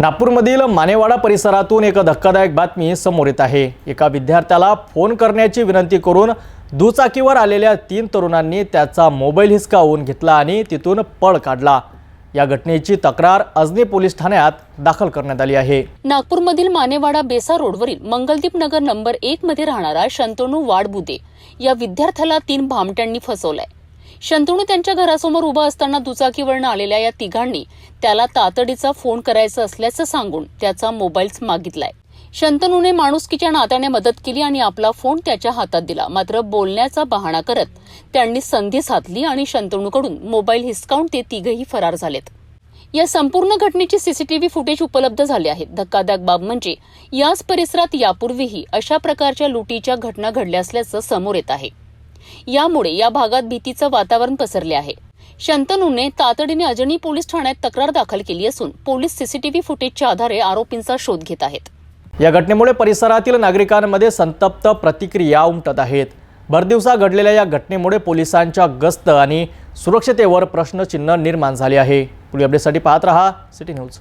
नागपूरमधील मानेवाडा परिसरातून एक धक्कादायक बातमी समोर येत आहे. एका विद्यार्थ्याला फोन करण्याची विनंती करून दुचाकीवर आलेल्या तीन तरुणांनी त्याचा मोबाईल हिसकावून घेतला आणि तिथून पळ काढला. या घटनेची तक्रार अजनी पोलीस ठाण्यात दाखल करण्यात आली आहे. नागपूरमधील मानेवाडा बेसा रोडवरील मंगलदीप नगर नंबर एक मध्ये राहणारा शंतनू वाडबुदे या विद्यार्थ्याला तीन भामट्यांनी फसवलंय. शंतनू त्यांच्या घरासमोर उभा असताना दुचाकीवरनं आलेल्या या तिघांनी त्याला तातडीचा फोन करायचा असल्याचं सांगून त्याचा मोबाईल मागितलाय. शंतनूने माणुसकीच्या नात्याने मदत केली आणि आपला फोन त्याच्या हातात दिला. मात्र बोलण्याचा बहाणा करत त्यांनी संधी साधली आणि शंतनूकडून मोबाईल हिसकावून ते तिघही फरार झालेत. या संपूर्ण घटनेची सीसीटीव्ही फुटेज उपलब्ध झाले आहेत. धक्कादायक बाब म्हणजे याच परिसरात यापूर्वीही अशा प्रकारच्या लुटीच्या घटना घडल्या असल्याचं समोर येत आहे. यामुळे या भागात भीतीचं वातावरण पसरले आहे. शंतनूने तातडीने अजनी पोलीस ठाण्यात तक्रार दाखल केली असून पोलीस सीसीटीव्ही फुटेजच्या आधारे आरोपींचा शोध घेत आहेत. या घटनेमुळे परिसरातील नागरिकांमध्ये संतप्त प्रतिक्रिया उमटत आहेत. भरदिवसा घडलेल्या या घटनेमुळे पोलिसांच्या गस्त आणि सुरक्षतेवर प्रश्नचिन्ह निर्माण झाले आहे. पुढील अपडेटसाठी पाहत रहा सिटी न्यूज.